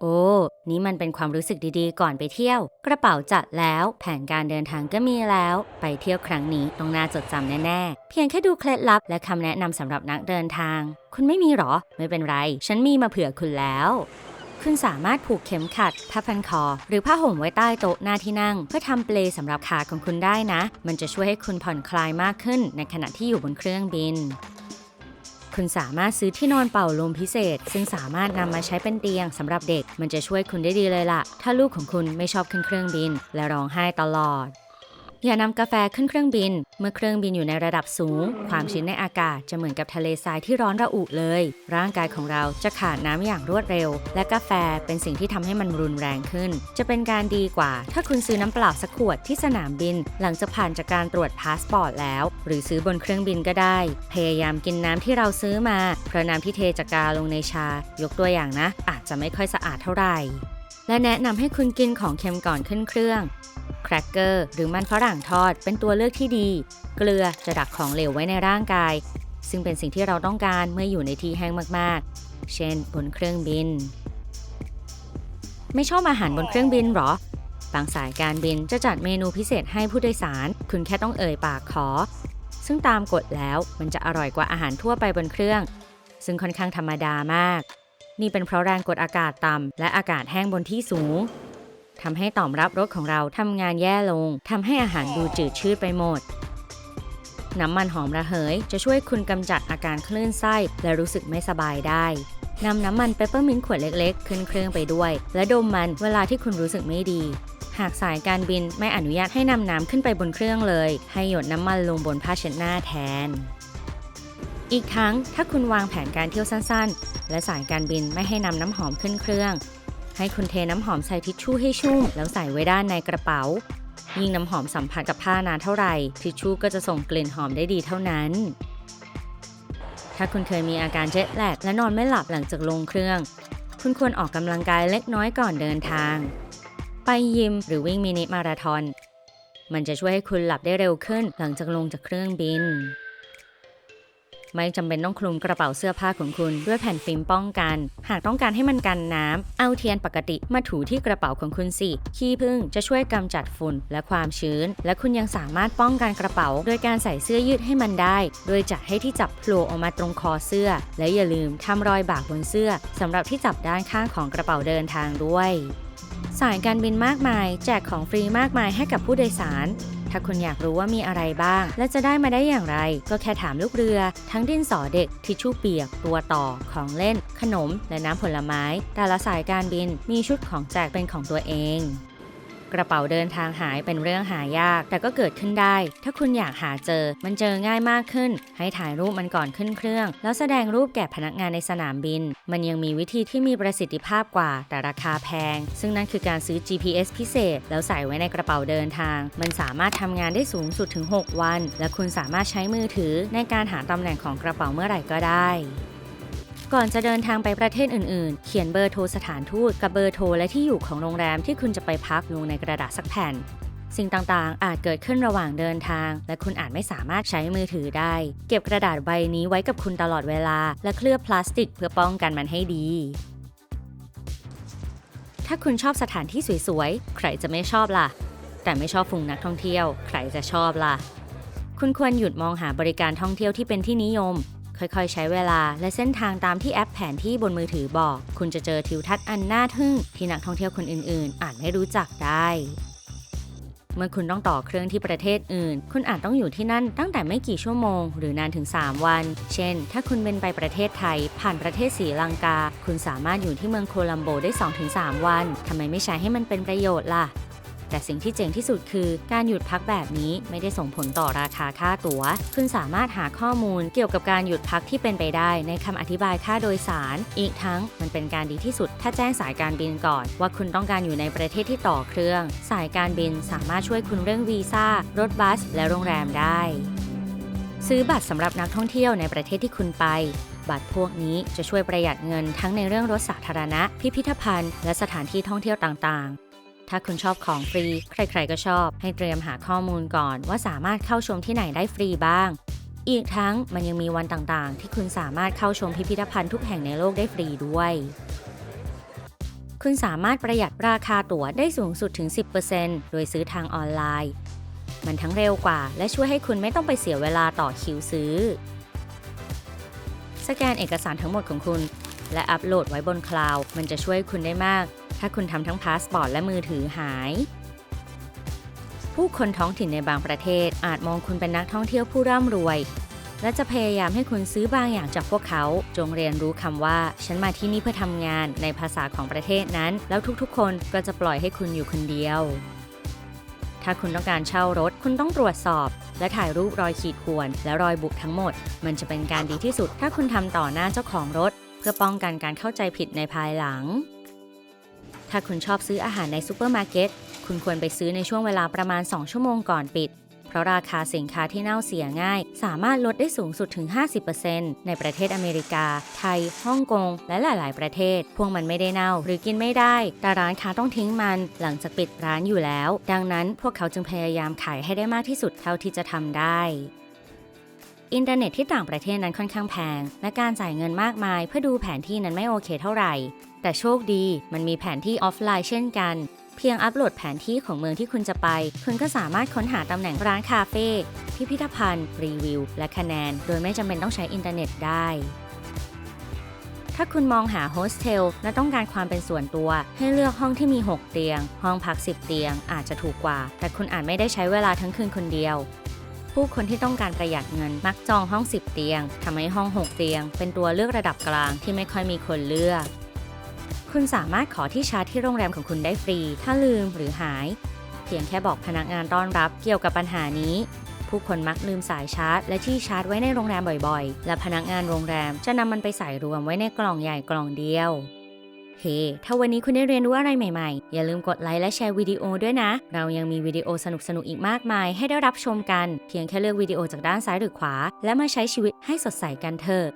โอ้ นี่มันเป็นความรู้สึกดีๆ ก่อนไปเที่ยว กระเป๋าจัดแล้ว แผนการเดินทางก็มีแล้ว ไปเที่ยวครั้งนี้ต้องน่าจดจำแน่ๆ เพียงแค่ดูเคล็ดลับและคำแนะนำสำหรับนักเดินทาง คุณไม่มีหรอ ไม่เป็นไร ฉันมีมาเผื่อคุณแล้ว คุณสามารถผูกเข็มขัดผ้าพันคอ หรือผ้าห่มไว้ใต้โต๊ะหน้าที่นั่ง เพื่อทำเปลสำหรับขาของคุณได้นะ มันจะช่วยให้คุณผ่อนคลายมากขึ้น ในขณะที่อยู่บนเครื่องบิน คุณสามารถซื้อที่นอนเป่าลมพิเศษ ซึ่งสามารถนำมาใช้เป็นเตียงสำหรับเด็ก มันจะช่วยคุณได้ดีเลยล่ะ ถ้าลูกของคุณไม่ชอบขึ้นเครื่องบิน และร้องไห้ตลอด อย่านำกาแฟขึ้นเครื่องบิน เมื่อเครื่องบินอยู่ในระดับสูง ความชื้นในอากาศจะเหมือนกับทะเลทรายที่ร้อนระอุเลย ร่างกายของเราจะขาดน้ำอย่างรวดเร็ว และกาแฟเป็นสิ่งที่ทำให้มันรุนแรงขึ้น จะเป็นการดีกว่า ถ้าคุณซื้อน้ำเปล่าสักขวดที่สนามบิน หลังจากผ่านจากการตรวจพาสปอร์ตแล้ว หรือซื้อบนเครื่องบินก็ได้ พยายามกินน้ำที่เราซื้อมาเพราะน้ำที่เทจากกาลงในชา ยกตัวอย่างนะ อาจจะไม่ค่อยสะอาดเท่าไหร่และแนะนำให้คุณกินของเค็มก่อนขึ้นเครื่อง แครกเกอร์หรือมันฝรั่งทอดเป็นตัวเลือกที่ดี เกลือจะดักของเหลวไว้ในร่างกาย ซึ่งเป็นสิ่งที่เราต้องการเมื่ออยู่ในที่แห้งมากๆ เช่นบนเครื่องบิน ไม่ชอบอาหารบนเครื่องบินหรอ บางสายการบินจะจัดเมนูพิเศษให้ผู้โดยสาร คุณแค่ต้องเอ่ยปากขอ ซึ่งตามกฎแล้วมันจะอร่อยกว่าอาหารทั่วไปบนเครื่อง ซึ่งค่อนข้างธรรมดามาก นี่เป็นเพราะแรงกดอากาศต่ำและอากาศแห้งบนที่สูง ทำให้ต่อมรับรสของเราทำงานแย่ลงทำให้อาหารดูจืดชืดไปหมด น้ำมันหอมระเหย จะช่วยคุณกำจัดอาการคลื่นไส้และรู้สึกไม่สบายได้นำน้ำมันเปปเปอร์มินต์ขวดเล็กๆ ขึ้นเครื่องไปด้วย และดมมันเวลาที่คุณรู้สึกไม่ดี หากสายการบินไม่อนุญาตให้นำน้ำขึ้นไปบนเครื่องเลย ให้หยดน้ำมันลงบนผ้าเช็ดหน้าแทน อีกทั้งถ้าคุณวางแผนการเที่ยวสั้นๆ และสายการบินไม่ให้นำน้ำหอมขึ้นเครื่อง ให้คุณเทน้ำหอมใส่ทิชชู่ให้ชุ่ม แล้วใส่ไว้ด้านในกระเป๋า ยิ่งน้ำหอมสัมผัสกับผ้านานเท่าไหร่ ทิชชู่ก็จะส่งกลิ่นหอมได้ดีเท่านั้น ถ้าคุณเคยมีอาการเจ็ตแลกและนอนไม่หลับหลังจากลงเครื่อง คุณควรออกกำลังกายเล็กน้อยก่อนเดินทาง ไปยิมหรือวิ่งมินิมาราธอน มันจะช่วยให้คุณหลับได้เร็วขึ้นหลังจากลงจากเครื่องบิน ไม่จำเป็นต้องคลุมกระเป๋าเสื้อผ้าของคุณด้วยแผ่นฟิล์มป้องกัน หากต้องการให้มันกันน้ำเอาเทียนปกติมาถูที่กระเป๋าของคุณสิ ขี้ผึ้งจะช่วยกำจัดฝุ่นและความชื้น และคุณยังสามารถป้องกันกระเป๋า โดยการใส่เสื้อยืดให้มันได้ โดยจัดให้ที่จับโผล่ออกมาตรงคอเสื้อ และอย่าลืมทำรอยบากบนเสื้อสำหรับที่จับด้านข้างของกระเป๋าเดินทางด้วยสายการบินมากมาย แจกของฟรีมากมายให้กับผู้โดยสาร ถ้าคุณอยากรู้ว่ามีอะไรบ้าง และจะได้มาได้อย่างไร ก็แค่ถามลูกเรือ ทั้งดินสอเด็ก ทิชชู่เปียก ตัวต่อ ของเล่น ขนม และน้ำผลไม้ แต่ละสายการบินมีชุดของแจกเป็นของตัวเอง ระเป๋าเดินทางหายเป็นเรื่องหายาก แต่ก็เกิดขึ้นได้ ถ้าคุณอยากหาเจอ มันเจอง่ายมากขึ้น ให้ถ่ายรูปมันก่อนขึ้นเครื่อง แล้วแสดงรูปแก่พนักงานในสนามบิน มันยังมีวิธีที่มีประสิทธิภาพกว่า แต่ราคาแพง ซึ่งนั่นคือการซื้อ GPS พิเศษ แล้วใส่ไว้ในกระเป๋าเดินทาง มันสามารถทำงานได้สูงสุดถึง 6 วัน และคุณสามารถใช้มือถือในการหาตำแหน่งของกระเป๋าเมื่อไหร่ก็ได้ ก่อนจะเดินทางไปประเทศอื่นๆ เขียนเบอร์โทรสถานทูตกับเบอร์โทรและที่อยู่ของโรงแรมที่คุณจะไปพักลงในกระดาษสักแผ่น สิ่งต่างๆ อาจเกิดขึ้นระหว่างเดินทาง และคุณอาจไม่สามารถใช้มือถือได้ เก็บกระดาษใบนี้ไว้กับคุณตลอดเวลา และเคลือบพลาสติกเพื่อป้องกันมันให้ดี ถ้าคุณชอบสถานที่สวยๆ ใครจะไม่ชอบล่ะ แต่ไม่ชอบฝูงนักท่องเที่ยว ใครจะชอบล่ะคุณควรหยุดมองหาบริการท่องเที่ยวที่เป็นที่นิยม ค่อยๆ ใช้เวลาและเส้นทางตามที่แอปแผนที่บนมือถือบอก คุณจะเจอทิวทัศน์อันน่าทึ่งที่นักท่องเที่ยวคนอื่นๆ อาจไม่รู้จักได้ เมื่อคุณต้องต่อเครื่องที่ประเทศอื่น คุณอาจต้องอยู่ที่นั่นตั้งแต่ไม่กี่ชั่วโมง หรือนานถึง 3 วัน เช่น ถ้าคุณเป็นไปประเทศไทย ผ่านประเทศศรีลังกา คุณสามารถอยู่ที่เมืองโคลัมโบได้ 2-3 วันทำไมไม่ใช้ให้มันเป็นประโยชน์ล่ะ แต่สิ่งที่เจ๋งที่สุดคือ การหยุดพักแบบนี้ไม่ได้ส่งผลต่อราคาค่าตั๋ว คุณสามารถหาข้อมูลเกี่ยวกับการหยุดพักที่เป็นไปได้ในคำอธิบายค่าโดยสาร อีกทั้งมันเป็นการดีที่สุด ถ้าแจ้งสายการบินก่อน ว่าคุณต้องการอยู่ในประเทศที่ต่อเครื่อง สายการบินสามารถช่วยคุณเรื่องวีซ่ารถบัส และโรงแรมได้ ซื้อบัตรสำหรับนักท่องเที่ยวในประเทศที่คุณไปบัตรพวกนี้จะช่วยประหยัดเงินทั้งในเรื่องรถสาธารณะ พิพิธภัณฑ์ และสถานที่ท่องเที่ยวต่างๆ ถ้าคุณชอบของฟรี ใครๆก็ชอบ ให้เตรียมหาข้อมูลก่อนว่าสามารถเข้าชมที่ไหนได้ฟรีบ้าง อีกทั้งมันยังมีวันต่างๆ ที่คุณสามารถเข้าชมพิพิธภัณฑ์ทุกแห่งในโลกได้ฟรีด้วย คุณสามารถประหยัดราคาตั๋วได้สูงสุดถึง 10%โดยซื้อทางออนไลน์ มันทั้งเร็วกว่า และช่วยให้คุณไม่ต้องไปเสียเวลาต่อคิวซื้อ สแกนเอกสารทั้งหมดของคุณ และอัปโหลดไว้บนคลาวด์มันจะช่วยคุณได้มาก ถ้าคุณทำทั้งพาสปอร์ตและมือถือหาย ผู้คนท้องถิ่นในบางประเทศอาจมองคุณเป็นนักท่องเที่ยวผู้ร่ำรวย และจะพยายามให้คุณซื้อบางอย่างจากพวกเขา จงเรียนรู้คำว่า ฉันมาที่นี่เพื่อทำงานในภาษาของประเทศนั้น แล้วทุกๆ คนก็จะปล่อยให้คุณอยู่คนเดียว ถ้าคุณต้องการเช่ารถ คุณต้องตรวจสอบ และถ่ายรูปรอยขีดข่วนและรอยบุบทั้งหมด มันจะเป็นการดีที่สุด ถ้าคุณทำต่อหน้าเจ้าของรถ เพื่อป้องกันการเข้าใจผิดในภายหลัง ถ้าคุณชอบซื้ออาหารในซูเปอร์มาร์เก็ต คุณควรไปซื้อในช่วงเวลาประมาณ 2 ชั่วโมงก่อนปิด เพราะราคาสินค้าที่เน่าเสียง่าย สามารถลดได้สูงสุดถึง 50%ในประเทศอเมริกา ไทย ฮ่องกง และหลาย ๆ ประเทศ พวกมันไม่ได้เน่าหรือกินไม่ได้ แต่ร้านค้าต้องทิ้งมันหลังจากปิดร้านอยู่แล้ว ดังนั้นพวกเขาจึงพยายามขายให้ได้มากที่สุดเท่าที่จะทำได้ อินเทอร์เน็ตที่ต่างประเทศนั้นค่อนข้างแพง และการจ่ายเงินมากมายเพื่อดูแผนที่นั้นไม่โอเคเท่าไหร่ แต่โชคดีมันมีแผนที่ออฟไลน์เช่นกัน เพียงอัปโหลดแผนที่ของเมืองที่คุณจะไป คุณก็สามารถค้นหาตำแหน่งร้านคาเฟ่พิพิธภัณฑ์ รีวิว และคะแนน โดยไม่จำเป็นต้องใช้อินเทอร์เน็ตได้ถ้าคุณมองหาโฮสเทลและต้องการความเป็นส่วนตัว ให้เลือกห้องที่มี 6 เตียง ห้องพัก 10 เตียง อาจจะถูกกว่า แต่คุณอาจไม่ได้ใช้เวลาทั้งคืนคนเดียว ผู้คนที่ต้องการประหยัดเงินมักจองห้อง 10 เตียงทำให้ห้อง 6 เตียง เป็นตัวเลือกระดับกลางที่ไม่ค่อยมีคนเลือก คุณสามารถขอที่ชาร์จที่โรงแรมของคุณได้ฟรี ถ้าลืมหรือหาย เพียงแค่บอกพนักงานต้อนรับเกี่ยวกับปัญหานี้ ผู้คนมักลืมสายชาร์จ และที่ชาร์จไว้ในโรงแรมบ่อยๆ และพนักงานโรงแรมจะนำมันไปใส่รวมไว้ในกล่องใหญ่กล่องเดียว เฮ้ถ้าวันนี้คุณได้เรียนรู้อะไรใหม่ๆ อย่าลืมกดไลค์และแชร์วิดีโอด้วยนะ เรายังมีวิดีโอสนุกๆ อีกมากมาย ให้ได้รับชมกัน เพียงแค่เลือกวิดีโอจากด้านซ้ายหรือขวา และมาใช้ชีวิตให้สดใสกันเถอะ